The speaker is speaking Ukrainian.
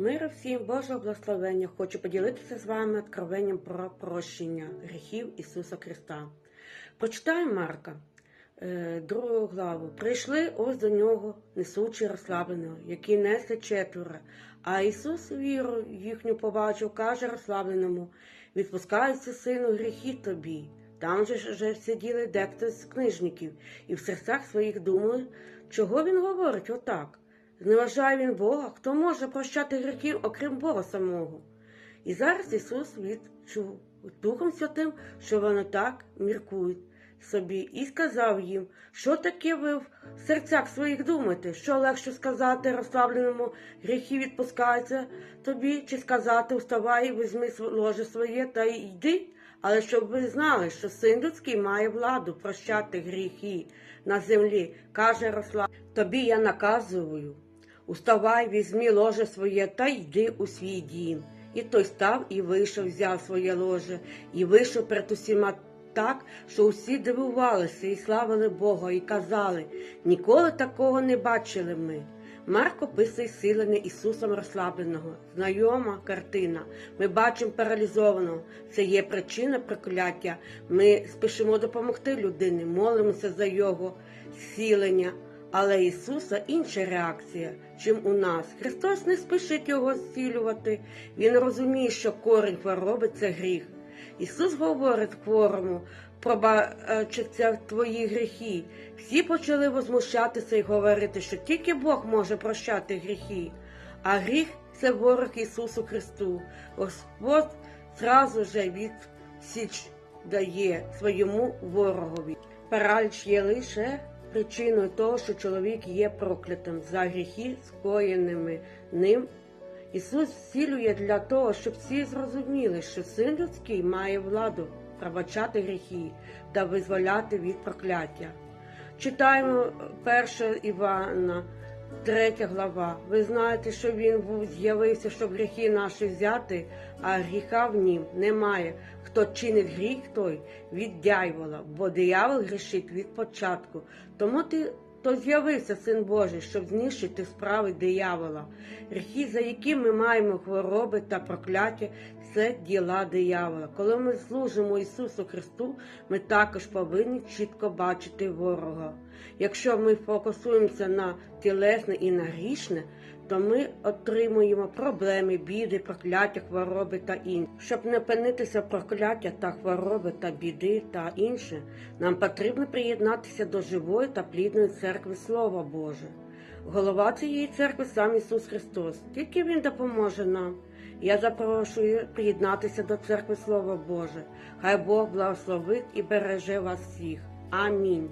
Мира всім Божого благословення. Хочу поділитися з вами откровенням про прощення гріхів Ісуса Христа. Прочитаємо Марка, е, другу главу. Прийшли ось до нього, несучи розслабленого, які несли четверо. А Ісус віру їхню побачив, каже розслабленому: відпускаються сину гріхи тобі. Там же ж вже сиділи дехто з книжників, і в серцях своїх думали, чого він говорить отак. Зневажає він Бога, хто може прощати гріхів, окрім Бога самого. І зараз Ісус відчув Духом Святим, що вони так міркують собі, і сказав їм, що таке ви в серцях своїх думаєте, що легше сказати розслабленому гріхи відпускаються тобі, чи сказати вставай, візьми ложе своє та йди. Але щоб ви знали, що син людський має владу прощати гріхи на землі, каже Рослав, тобі я наказую. Уставай, візьми ложе своє та йди у свій дім. І той став і вийшов, взяв своє ложе, і вийшов перед усіма так, що усі дивувалися і славили Бога, і казали, ніколи такого не бачили ми. Марко писає силене Ісусом розслабленого. Знайома картина. Ми бачимо паралізованого. Це є причина прокляття. Ми спішимо допомогти людині, молимося за його зцілення. Але Ісуса інша реакція, чим у нас. Христос не спішить його зцілювати. Він розуміє, що корінь хвороби це гріх. Ісус говорить хворому, пробачаться твої гріхи. Всі почали возмущатися і говорити, що тільки Бог може прощати гріхи, а гріх це ворог Ісусу Христу. Господь зразу же відсіч дає своєму ворогові. Параліч є лише причиною того, що чоловік є проклятим за гріхи, скоєними ним. Ісус зцілює для того, щоб всі зрозуміли, що син людський має владу пробачати гріхи та визволяти від прокляття. Читаємо 1 Івана, 3 глава. Ви знаєте, що він був з'явився, щоб гріхи наші взяти, а гріха в нім немає. Хто чинить гріх, той від дяйвола, бо диявол грішить від початку. Тому ти то з'явився син Божий, щоб знищити справи диявола. Гріхи, за які ми маємо хвороби та прокляття, це діла диявола. Коли ми служимо Ісусу Христу, ми також повинні чітко бачити ворога. Якщо ми фокусуємося на тілесне і на грішне, то ми отримуємо проблеми, біди, прокляття, хвороби та інше. Щоб не опинитися прокляття та хвороби та біди та інше, нам потрібно приєднатися до живої та плідної церкви Слова Боже. Голова цієї церкви сам Ісус Христос. Тільки Він допоможе нам. Я запрошую приєднатися до церкви Слова Боже. Хай Бог благословить і береже вас всіх. Амінь.